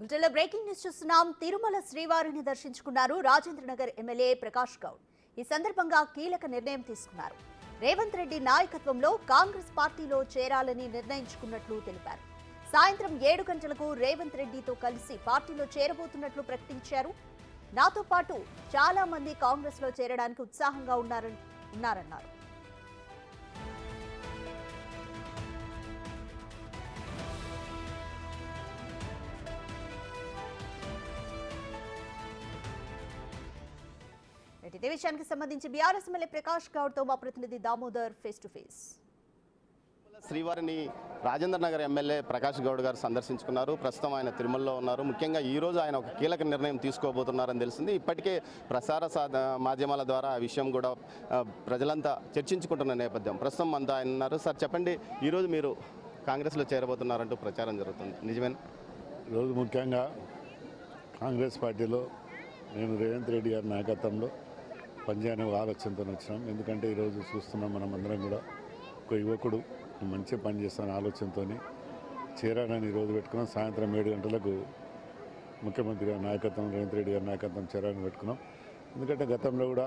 బులెటిన్లో breaking news చూస్తున్నాం. తిరుమల శ్రీవారిని దర్శించుకున్నారు రాజేంద్రనగర్ ఎమ్మెల్యే ప్రకాష్ గౌడ్. ఈ సందర్భంగా కీలక నిర్ణయం తీసుకున్నారు. రేవంత్ రెడ్డి నాయకత్వంలో కాంగ్రెస్ పార్టీలో చేరాలని నిర్ణయించుకున్నట్లు తెలిపారు. సాయంత్రం ఏడు గంటలకు రేవంత్ రెడ్డితో కలిసి పార్టీలో చేరబోతున్నట్లు ప్రకటించారు. నాతో పాటు చాలా మంది కాంగ్రెస్లో చేరడానికి ఉత్సాహంగా ఉన్నారని ఉన్నారన్నారు. రైట్, ఇదే విషయానికి సంబంధించి బీఆర్ఎస్ ఎమ్మెల్యే ప్రకాష్ గౌడ్తో మా ప్రతినిధి దామోదర్ ఫేస్ టు ఫేస్ శ్రీవారిని రాజేంద్ర నగర్ ఎమ్మెల్యే ప్రకాష్ గౌడ్ గారు సందర్శించుకున్నారు. ప్రస్తుతం ఆయన తిరుమలలో ఉన్నారు. ముఖ్యంగా ఈ రోజు ఆయన ఒక కీలక నిర్ణయం తీసుకోబోతున్నారని తెలిసింది. ఇప్పటికే ప్రసార మాధ్యమాల ద్వారా ఆ విషయం కూడా ప్రజలంతా చర్చించుకుంటున్న నేపథ్యం. ప్రస్తుతం అంతా ఆయన ఉన్నారు. సార్ చెప్పండి ఈరోజు మీరు కాంగ్రెస్లో చేరబోతున్నారంటూ ప్రచారం జరుగుతుంది. నిజమేనా? ఈరోజు ముఖ్యంగా కాంగ్రెస్ పార్టీలో నేను రేవంత్ రెడ్డి గారి నాయకత్వంలో పనిచేయని ఒక ఆలోచనతో వచ్చినాం. ఎందుకంటే ఈరోజు చూస్తున్నాం మనం అందరం కూడా ఒక యువకుడు మంచిగా పనిచేస్తాన ఆలోచనతో చేరాడని ఈరోజు పెట్టుకున్నాం. సాయంత్రం ఏడు గంటలకు ముఖ్యమంత్రి గారి నాయకత్వం రేవంత్ రెడ్డి గారి నాయకత్వం చేరాడని పెట్టుకున్నాం. ఎందుకంటే గతంలో కూడా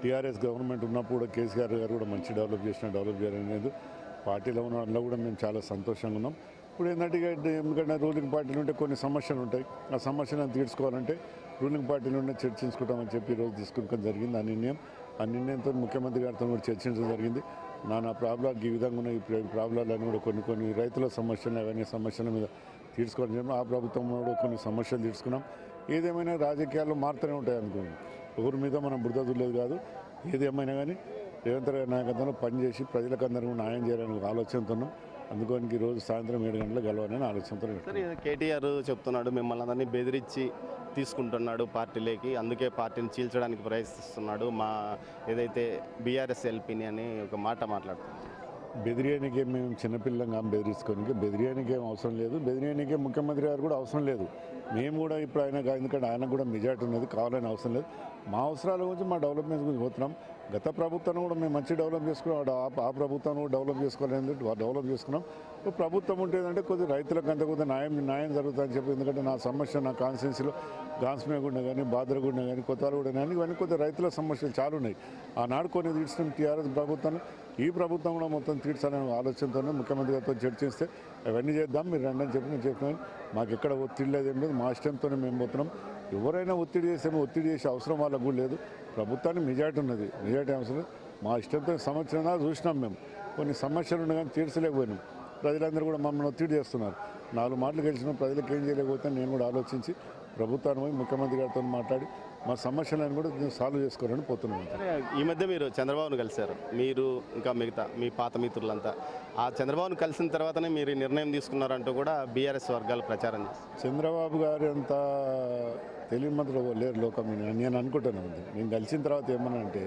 టీఆర్ఎస్ గవర్నమెంట్ ఉన్నప్పుడు కూడా కేసీఆర్ గారు కూడా మంచి డెవలప్ చేసిన డెవలప్ చేయాలనేది పార్టీలో ఉన్న వాళ్ళలో కూడా మేము చాలా సంతోషంగా ఉన్నాం. ఇప్పుడు ఏంటంటే ఎందుకంటే రూలింగ్ పార్టీలు ఉంటే కొన్ని సమస్యలు ఉంటాయి. ఆ సమస్యలను తీర్చుకోవాలంటే రూలింగ్ పార్టీ నుండి చర్చించుకుంటామని చెప్పి ఈరోజు తీసుకోవడం జరిగింది. ఆ నిర్ణయం ఆ నిర్ణయంతో ముఖ్యమంత్రి గారితో కూడా చర్చించడం జరిగింది. నా నా ఈ విధంగా ఉన్న ఈ ప్ర- ప్రాబ్లాలన్నీ కూడా కొన్ని కొన్ని రైతుల సమస్యలు అవన్నీ సమస్యల మీద తీర్చుకోవడం జరిగింది. ఆ ప్రభుత్వం కూడా కొన్ని సమస్యలు తీర్చుకున్నాం. ఏదేమైనా రాజకీయాలు మారుతూనే ఉంటాయి అనుకోండి. ఎవరి మీద మనం బురదలేదు కాదు. ఏదేమైనా కానీ రేవంత్ రెడ్డి నాయకత్వంలో పనిచేసి ప్రజలకు అందరూ న్యాయం చేయాలని ఆలోచనతో ఉన్నాం. అందుకోనికి ఈరోజు సాయంత్రం ఏడు గంటలకు గెలవాలని ఆలోచనతో కేటీఆర్ చెప్తున్నాడు మిమ్మల్ని అందరినీ బెదిరించి తీసుకుంటున్నాడు పార్టీలోకి. అందుకే పార్టీని చీల్చడానికి ప్రయత్నిస్తున్నాడు. మా ఏదైతే బీఆర్ఎస్ ఎల్పీని అని ఒక మాట మాట్లాడుతున్నాడు. బెదిరియానికి ఏం మేము చిన్నపిల్లంగా బెదిరించుకోనికి బెదిరియానికి ఏం అవసరం లేదు. బెదిరియానికి ముఖ్యమంత్రి గారు కూడా అవసరం లేదు. మేము కూడా ఇప్పుడు ఆయన ఎందుకంటే ఆయన కూడా మెజార్టీ ఉన్నది కావాలని అవసరం లేదు. మా అవసరాల గురించి మా డెవలప్మెంట్ గురించి పోతున్నాం. గత ప్రభుత్వం కూడా మేము మంచి డెవలప్ చేసుకున్నాం. ఆ- ఆ- కూడా డెవలప్ చేసుకోవాలని డెవలప్ చేసుకున్నాం. ఇప్పుడు ప్రభుత్వం ఉంటే కొద్దిగా కొద్ది రైతులకు అంత కొద్ది న్యాయం న్యాయం జరుగుతుందని చెప్పి ఎందుకంటే నా సమస్య నా కాన్స్టిట్యున్సీలో గాన్స్మేగుండ కానీ బాద్రగుండ కానీ కొత్తగూడ కానీ ఇవన్నీ కొద్ది రైతుల సమస్యలు చాలా ఉన్నాయి. ఆనాడు కొన్ని తీర్చడం టీఆర్ఎస్ ప్రభుత్వాన్ని ఈ ప్రభుత్వం కూడా మొత్తం తీర్చాలనే ఆలోచనతోనే ముఖ్యమంత్రి గారితో చర్చిస్తే అవన్నీ చేద్దాం మీరు రండి అని చెప్పి నేను చెప్పినాను మాకు ఎక్కడ ఒత్తిడి లేదు ఏం లేదు మా ఇష్టంతోనే మేము పోతున్నాం. ఎవరైనా ఒత్తిడి చేసేమో ఒత్తిడి చేసే అవసరం వాళ్ళకు కూడా లేదు. ప్రభుత్వానికి మెజార్టీ ఉన్నది. మెజార్టీ అవసరం. మా ఇష్టంతో సంవత్సరం చూసినాం మేము. కొన్ని సమస్యలు కానీ తీర్చలేకపోయినాం. ప్రజలందరూ కూడా మమ్మల్ని ఒత్తిడి చేస్తున్నారు. నాలుగు మాటలు గెలిచిన. ప్రజలకు ఏం చేయలేకపోతే నేను కూడా ఆలోచించి ప్రభుత్వాన్ని పోయి ముఖ్యమంత్రి గారితో మాట్లాడి మా సమస్యలను కూడా సాల్వ్ చేసుకోవాలని పోతున్నాను ఈ మధ్య మీరు చంద్రబాబును కలిశారు. మీరు ఇంకా మిగతా మీ పాత మిత్రులంతా. ఆ చంద్రబాబును కలిసిన తర్వాతనే మీరు ఈ నిర్ణయం తీసుకున్నారంటూ కూడా బీఆర్ఎస్ వర్గాలు ప్రచారం చేస్తారు చంద్రబాబు గారు అంత తెలియమంతులు లేరు లోకం. నేను అనుకుంటున్నాను నేను కలిసిన తర్వాత ఏమన్నా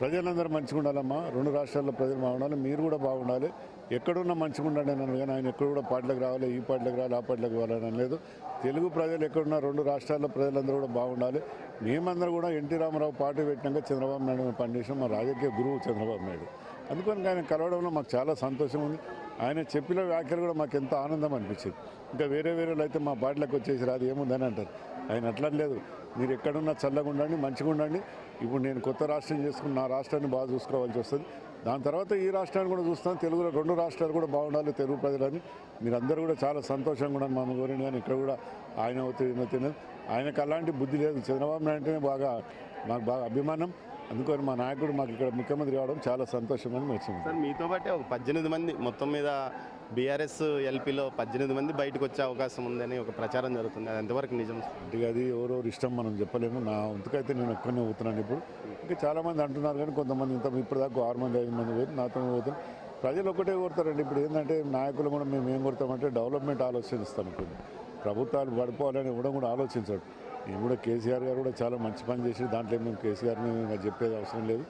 ప్రజలందరూ మంచిగా ఉండాలమ్మా. రెండు రాష్ట్రాల్లో ప్రజలు బాగుండాలి మీరు కూడా బాగుండాలి. ఎక్కడున్నా మంచిగా ఉండండి అని కానీ ఆయన ఎక్కడ కూడా పాటలకు రావాలి ఈ పాటలకు రావాలి ఆ పాటలకు రావాలని లేదు. తెలుగు ప్రజలు ఎక్కడున్నా రెండు రాష్ట్రాల్లో ప్రజలందరూ కూడా బాగుండాలి. మేమందరూ కూడా ఎన్టీ రామారావు పార్టీ పెట్టినాక చంద్రబాబు నాయుడు మేము పనిచేసాం మా రాజకీయ గురువు చంద్రబాబు నాయుడు. అందుకని ఆయన కలవడంలో మాకు చాలా సంతోషం ఉంది. ఆయన చెప్పిన వ్యాఖ్యలు కూడా మాకు ఎంతో ఆనందం అనిపించింది. ఇంకా వేరే వేరే వాళ్ళు అయితే మా బాటలకు వచ్చేసి రాదు. ఏముందని అంటారు. ఆయన అట్లా లేదు. మీరు ఎక్కడున్నా చల్లగా ఉండండి మంచిగా ఉండండి. ఇప్పుడు నేను కొత్త రాష్ట్రం చేసుకుని నా రాష్ట్రాన్ని బాగా చూసుకోవాల్సి వస్తుంది. దాని తర్వాత ఈ రాష్ట్రాన్ని కూడా చూస్తాను. తెలుగులో రెండు రాష్ట్రాలు కూడా బాగుండాలి తెలుగు ప్రజలని. మీరందరూ కూడా చాలా సంతోషంగా ఉన్నాను మా కోరిన కానీ ఇక్కడ కూడా ఆయన అవుతుంది తినదు ఆయనకు అలాంటి బుద్ధి లేదు. చంద్రబాబు నాయుడు అంటేనే బాగా మాకు బాగా అభిమానం. అందుకని మా నాయకుడు మాకు ఇక్కడ ముఖ్యమంత్రి కావడం చాలా సంతోషమని వచ్చింది సార్ మీతో పాటే ఒక పద్దెనిమిది మంది మొత్తం మీద బీఆర్ఎస్ ఎల్పీలో పద్దెనిమిది మంది బయటకు వచ్చే అవకాశం ఉందని ఒక ప్రచారం జరుగుతుంది. అది ఎంతవరకు నిజం? అది ఎవరెవరు ఇష్టం మనం చెప్పలేము. నా వంతుకైతే నేను ఒక్కనే పోతున్నాను ఇప్పుడు. ఇంకా చాలామంది అంటున్నారు కానీ కొంతమంది ఇంత ఇప్పటిదాకా ఆరు మంది ఐదు మంది పోయి నాతో పోతాం ప్రజలు ఒకటే కోరుతారండి. ఇప్పుడు ఏంటంటే నాయకులు కూడా మేము ఏం కొడతామంటే డెవలప్మెంట్ ఆలోచిస్తాం ఇప్పుడు. ప్రభుత్వాలు పడిపోవాలని ఇవ్వడం కూడా ఆలోచించాడు. నేను కూడా కేసీఆర్ గారు కూడా చాలా మంచి పని చేసి దాంట్లో మేము కేసీఆర్ని చెప్పేది అవసరం లేదు.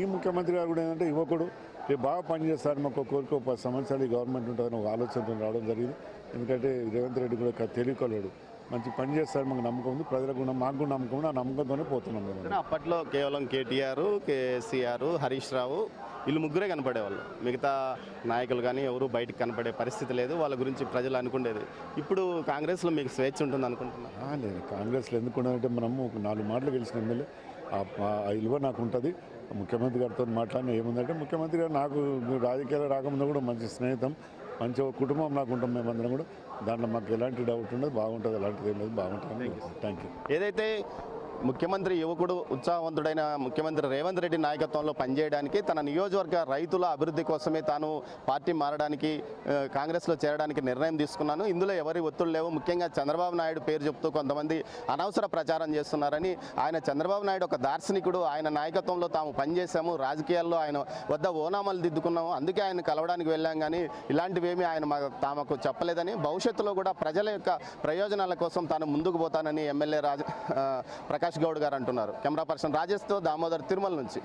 ఈ ముఖ్యమంత్రి గారు కూడా ఏంటంటే యువకుడు. రేపు బాగా పనిచేస్తారు మాకు కోరిక ఒక పది సంవత్సరాలు ఈ గవర్నమెంట్ ఉంటుందని ఒక ఆలోచనతో రావడం జరిగింది. ఎందుకంటే రేవంత్ రెడ్డి కూడా తెలియకలేడు. మంచి పని చేస్తాడు మాకు నమ్మకం ఉంది. ప్రజలకు మాకు కూడా నమ్మకం ఉంది. ఆ నమ్మకంతోనే పోతున్నాం మేము. అప్పట్లో కేవలం కేటీఆర్ కేసీఆర్ హరీష్ రావు వీళ్ళు ముగ్గురే కనపడేవాళ్ళు. మిగతా నాయకులు కానీ ఎవరు బయటకు కనపడే పరిస్థితి లేదు. వాళ్ళ గురించి ప్రజలు అనుకునేది ఇప్పుడు కాంగ్రెస్లో మీకు స్వేచ్ఛ ఉంటుంది అనుకుంటున్నారు ఆ, లేదు కాంగ్రెస్లో ఎందుకున్నారంటే మనము ఒక నాలుగు మాటలు గెలిచిన ఎమ్మెల్యే. ఆ విలువ నాకు ఉంటుంది. ముఖ్యమంత్రి గారితో మాట్లాడిన ఏముందంటే ముఖ్యమంత్రి గారు నాకు రాజకీయాలు రాకముందు కూడా మంచి స్నేహితం మంచి కుటుంబం నాకు ఉంటాం మేమందరం కూడా. దాంట్లో మాకు ఎలాంటి డౌట్ ఉండదు బాగుంటుంది ఎలాంటిది ఏం లేదు బాగుంటుంది థ్యాంక్ యూ ఏదైతే ముఖ్యమంత్రి యువకుడు ఉత్సాహవంతుడైన ముఖ్యమంత్రి రేవంత్ రెడ్డి నాయకత్వంలో పనిచేయడానికి తన నియోజకవర్గ రైతుల అభివృద్ధి కోసమే తాను పార్టీ మారడానికి కాంగ్రెస్లో చేరడానికి నిర్ణయం తీసుకున్నాను. ఇందులో ఎవరి ఒత్తులు లేవు. ముఖ్యంగా చంద్రబాబు నాయుడు పేరు చెప్తూ కొంతమంది అనవసర ప్రచారం చేస్తున్నారని ఆయన చంద్రబాబు నాయుడు ఒక దార్శనికుడు. ఆయన నాయకత్వంలో తాము పనిచేశాము. రాజకీయాల్లో ఆయన వద్ద ఓనామాలు దిద్దుకున్నాము. అందుకే ఆయన కలవడానికి వెళ్ళాం కానీ ఇలాంటివేమీ ఆయన మా- తామకు చెప్పలేదని భవిష్యత్తులో కూడా ప్రజల యొక్క ప్రయోజనాల కోసం తాను ముందుకు పోతానని ఎమ్మెల్యే రాజ ఆ, ప్రకాష్ గౌడ్ గారు అంటున్నారు. కెమెరా పర్సన్ రాజేష్తో దామోదర్ తిరుమల నుంచి.